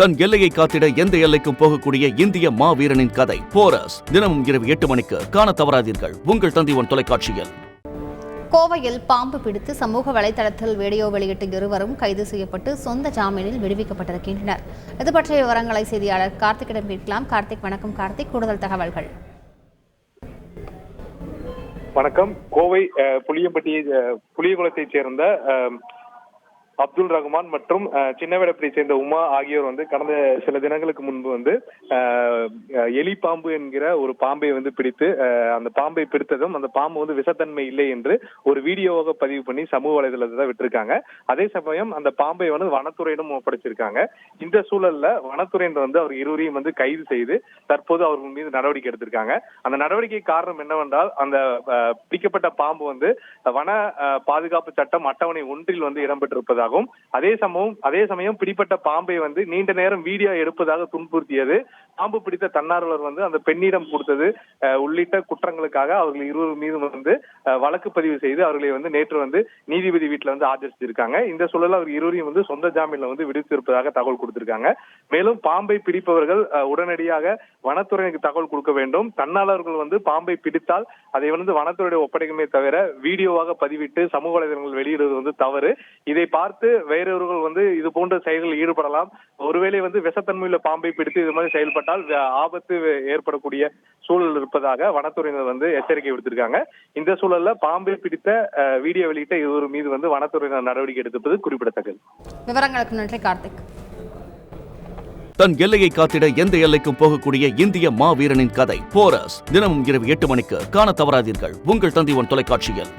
தன் எல்லையை காத்திட எந்த எல்லைக்கும் போகக்கூடிய இந்திய மாவீரனின் கதை. போரஸ் தினமும் இரவு எட்டு மணிக்கு காண தவறாதீர்கள். உங்கள் தந்திவன் தொலைக்காட்சியில். கோவையில் பாம்பு பிடித்து சமூக வலைதளத்தில் வீடியோ வெளியிட்ட இருவரும் கைது செய்யப்பட்டு சொந்த ஜாமீனில் விடுவிக்கப்பட்டிருக்கின்றனர். இது பற்றிய விவரங்களை செய்தியாளர் கார்த்திக்கிடம் கேட்கலாம். கார்த்திக் வணக்கம் கார்த்திக். கூடுதல் தகவல்கள். வணக்கம். கோவை புளியம்பட்டியை புளியகுளத்தைச் சேர்ந்த அப்துல் ரஹ்மான் மற்றும் அஹ், சின்னவேடப்பட்டியை சேர்ந்த உமா ஆகியோர் வந்து கடந்த சில தினங்களுக்கு முன்பு வந்து எலி பாம்பு என்கிற ஒரு பாம்பை வந்து பிடித்து அந்த பாம்பை பிடித்ததும் அந்த பாம்பு வந்து விஷத்தன்மை இல்லை என்று ஒரு வீடியோவாக பதிவு பண்ணி சமூக வலைதளத்தை தான் விட்டிருக்காங்க. அதே சமயம் அந்த பாம்பை வந்து வனத்துறையிடம் ஒப்படைச்சிருக்காங்க. இந்த சூழல்ல வனத்துறையினர் வந்து அவர் இருவரையும் வந்து கைது செய்து தற்போது அவர்கள் மீது நடவடிக்கை எடுத்திருக்காங்க. அந்த நடவடிக்கை காரணம் என்னவென்றால் அந்த பிடிக்கப்பட்ட பாம்பு வந்து வன பாதுகாப்பு சட்டம் அட்டவணை ஒன்றில் வந்து இடம்பெற்றிருப்பதாக இடம்பெற்றிருப்பதாகவும் அதே சமயம் அதே சமயம் பிடிப்பட்ட பாம்பை வந்து நீண்ட நேரம் வீடியோ எடுப்பதாக துன்புறுத்தியது. பாம்பு பிடித்த தன்னார்வலர் வந்து அந்த பெண்ணிடம் கொடுத்தது உள்ளிட்ட குற்றங்களுக்காக அவர்கள் இருவர் மீதும் வந்து வழக்கு பதிவு செய்து அவர்களை வந்து நேற்று வந்து நீதிபதி வீட்டில் வந்து ஆதரிச்சிருக்காங்க இந்த சூழலில் அவர் இருவரையும் வந்து சொந்த ஜாமீன்ல வந்து விடுத்திருப்பதாக தகவல் கொடுத்திருக்காங்க. மேலும் பாம்பை பிடிப்பவர்கள் உடனடியாக வனத்துறைக்கு தகவல் கொடுக்க வேண்டும். தன்னாளர்கள் வந்து பாம்பை பிடித்தால் அதை வந்து வனத்துறையுடைய ஒப்படைக்குமே தவிர வீடியோவாக பதிவிட்டு சமூக வலைதளங்கள் வெளியிடுவது வந்து தவறு. இதை பார்த்து வேறொருவர்கள் வந்து இது போன்ற செயல்களில் ஈடுபடலாம். ஒருவேளை வந்து விஷத்தன்மையுள்ள பாம்பை பிடித்து இது மாதிரி செயல்பட்டால் ஆபத்து ஏற்படக்கூடிய சூழல் இருப்பதாக வனத்துறையினர் வந்து எச்சரிக்கை விடுத்திருக்காங்க. இந்த சூழல்ல பாம்பை பிடித்த வீடியோ வெளியிட்ட இருவர் மீது வந்து வனத்துறையினர் நடவடிக்கை எடுத்திருப்பது குறிப்பிடத்தக்கது. விவரங்களுக்கு நன்றி கார்த்திக். தன் எல்லையை காத்திட எந்த எல்லைக்கும் போகக்கூடிய இந்திய மாவீரனின் கதை போரஸ் தினமும் இரவு எட்டு மணிக்கு காண தவறாதீர்கள். உங்கள் தந்திவன் தொலைக்காட்சியில்.